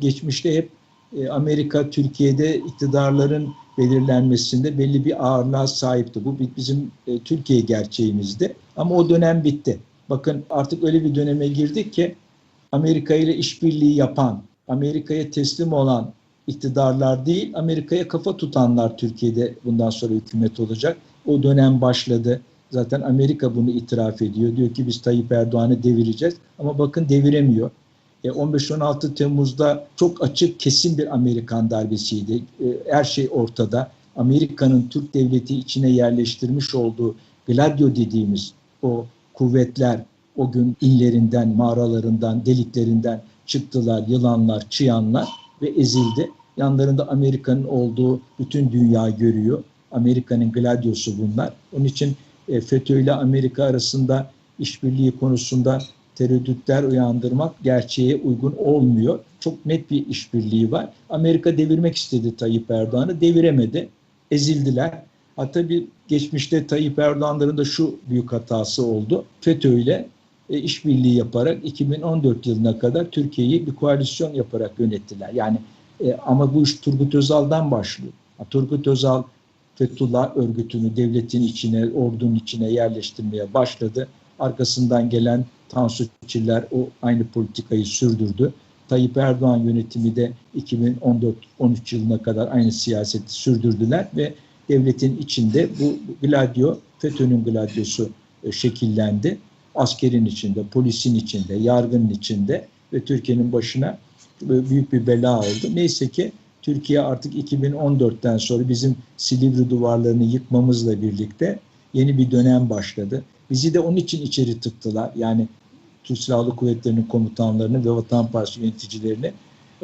Geçmişte hep e, Amerika Türkiye'de iktidarların belirlenmesinde belli bir ağırlığa sahipti. Bu bizim e, Türkiye gerçeğimizdi. Ama o dönem bitti. Bakın artık öyle bir döneme girdik ki Amerika ile işbirliği yapan, Amerika'ya teslim olan iktidarlar değil, Amerika'ya kafa tutanlar Türkiye'de bundan sonra hükümet olacak. O dönem başladı. Zaten Amerika bunu itiraf ediyor. Diyor ki biz Tayyip Erdoğan'ı devireceğiz. Ama bakın deviremiyor. 15-16 Temmuz'da çok açık kesin bir Amerikan darbesiydi. E, her şey ortada. Amerika'nın Türk devleti içine yerleştirmiş olduğu Gladio dediğimiz o kuvvetler o gün illerinden, mağaralarından, deliklerinden çıktılar, yılanlar, çıyanlar ve ezildi. Yanlarında Amerika'nın olduğu bütün dünya görüyor. Amerika'nın gladyosu bunlar. Onun için e, FETÖ ile Amerika arasında işbirliği konusunda tereddütler uyandırmak gerçeğe uygun olmuyor. Çok net bir işbirliği var. Amerika devirmek istedi Tayyip Erdoğan'ı, deviremedi. Ezildiler. Hatta bir geçmişte Tayyip Erdoğan'ların da şu büyük hatası oldu. FETÖ ile e, işbirliği yaparak 2014 yılına kadar Türkiye'yi bir koalisyon yaparak yönettiler. Yani e, ama bu iş Turgut Özal'dan başlıyor. Turgut Özal Fethullah örgütünü devletin içine, ordunun içine yerleştirmeye başladı. Arkasından gelen Tansu Çiller o aynı politikayı sürdürdü. Tayyip Erdoğan yönetimi de 2014-13 yılına kadar aynı siyaseti sürdürdüler ve devletin içinde bu Gladio, FETÖ'nün Gladiosu e, şekillendi. Askerin içinde, polisin içinde, yargının içinde ve Türkiye'nin başına büyük bir bela oldu. Neyse ki Türkiye artık 2014'ten sonra bizim Silivri duvarlarını yıkmamızla birlikte yeni bir dönem başladı. Bizi de onun için içeri tıktılar. Yani Türk Silahlı Kuvvetleri'nin komutanlarını ve Vatan Partisi yöneticilerini.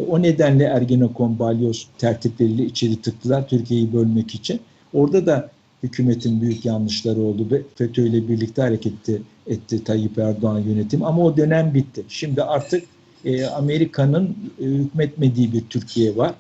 O nedenle Ergenekon, Balyoz tertipleriyle içeri tıktılar Türkiye'yi bölmek için. Orada da hükümetin büyük yanlışları oldu FETÖ ile birlikte hareket etti Tayyip Erdoğan yönetimi. Ama o dönem bitti. Şimdi artık e, Amerika'nın e, hükmetmediği bir Türkiye var.